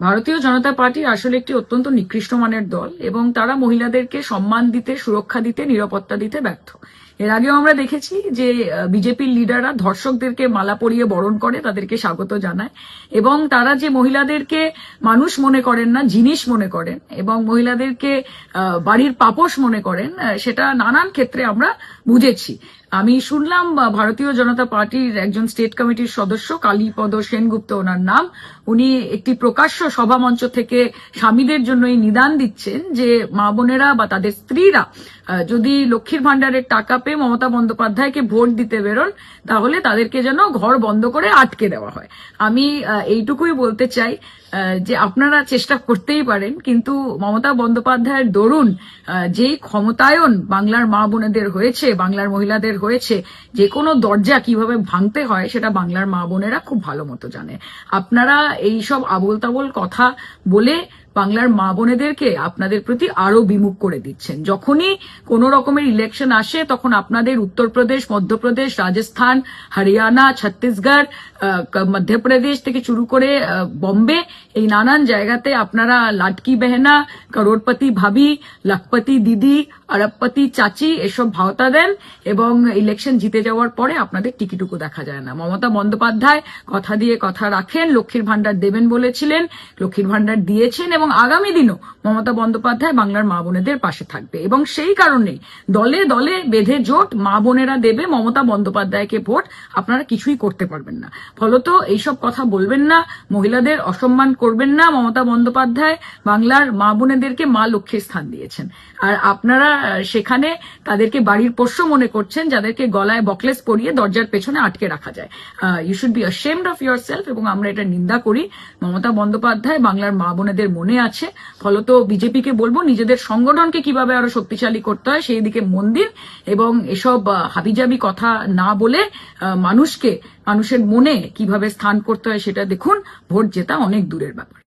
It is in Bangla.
ভারতীয় জনতা পার্টি আসলে একটি অত্যন্ত নিকৃষ্ট মানের দল এবং তারা মহিলাদেরকে সম্মান দিতে, সুরক্ষা দিতে, নিরাপত্তা দিতে ব্যর্থ। এর আগেও আমরা দেখেছি যে বিজেপির লিডাররা ধর্ষকদেরকে মালা পরিয়ে বরণ করে, তাদেরকে স্বাগত জানায় এবং তারা যে মহিলাদেরকে মানুষ মনে করেন না, জিনিস মনে করেন এবং মহিলাদেরকে বাড়ির পাপোশ মনে করেন সেটা নানান ক্ষেত্রে আমরা বুঝেছি। আমি শুনলাম ভারতীয় জনতা পার্টির একজন স্টেট কমিটির সদস্য, কালীপদ সেনগুপ্ত ওনার নাম। উনি একটি প্রকাশ্য সভা মঞ্চ থেকে স্বামীদের জন্য এই নিদান দিচ্ছেন যে মা বোনেরা বা তাদের স্ত্রীরা যদি লক্ষ্মীর ভাণ্ডারের টাকা পেয়ে মমতা বন্দ্যোপাধ্যায়কে ভোট দিতে বেরোন, তাহলে তাদেরকে যেন ঘর বন্ধ করে আটকে দেওয়া হয়। আমি এইটুকুই বলতে চাই যে আপনারা চেষ্টা করতেই পারেন, কিন্তু মমতা বন্দ্যোপাধ্যায়ের দরুন যেই ক্ষমতায়ন বাংলার মা বোনেদের হয়েছে, বাংলার মহিলাদের হয়েছে, যে কোনো দরজা কীভাবে ভাঙতে হয়, সেটা বাংলার মা বোনেরা খুব ভালো মতো জানে। আপনারা এই সব আবোল তাবোল কথা বলে বাংলার মা বোনেদেরকে আপনাদের প্রতি আরও বিমুখ করে দিচ্ছেন। যখনই কোন রকমের ইলেকশন আসে, তখন আপনাদের উত্তরপ্রদেশ, মধ্যপ্রদেশ, রাজস্থান, হরিয়ানা, ছত্তিশগড় মধ্যপ্রদেশ থেকে শুরু করে বম্বে এই নানান জায়গাতে আপনারা লাটকি বেহেনা, করোড়পতি ভাবি, লাখপতি দিদি, আরবপতি চাচি এসব ভাওতা দেন এবং ইলেকশন জিতে যাওয়ার পরে আপনাদের টিকিটুকু দেখা যায় না। মমতা বন্দ্যোপাধ্যায় কথা দিয়ে কথা রাখেন, লক্ষ্মীর ভাণ্ডার দেবেন বলেছিলেন, লক্ষ্মীর ভান্ডার দিয়েছেন এবং আগামী দিনও মমতা বন্দ্যোপাধ্যায় বাংলার মা বোনেদের পাশে থাকবে। এবং সেই কারণেই দলে দলে বেঁধে জোট মা বোনেরা দেবে মমতা বন্দ্যোপাধ্যায়কে ভোট। আপনারা কিছুই করতে পারবেন না। ফলত এইসব কথা বলবেন না, মহিলাদের অসম্মান করবেন না। মমতা বন্দ্যোপাধ্যায় বাংলার মা বোনেদেরকে মা লক্ষ্মীর স্থান দিয়েছেন। আর আপনারা সেখানে তাদেরকে বাড়ির পোষ্য মনে করছেন, যাদেরকে গলায় বকলেস পরিয়ে দরজার পেছনে আটকে রাখা যায়। You should be ashamed of yourself এবং আমরা এটা নিন্দা করি। মমতা বন্দ্যোপাধ্যায় বাংলার মা বোনেদের মনে আছে। ফলত বিজেপিকে বলব, নিজেদের সংগঠনকে কীভাবে আরও শক্তিশালী করতে হয়, সেই দিকে মন্দির এবং এসব হাবিজাবি কথা না বলে মানুষকে, মানুষের মনে কীভাবে স্থান করতে হয় সেটা দেখুন। ভোট জেতা অনেক দূরের ব্যাপার।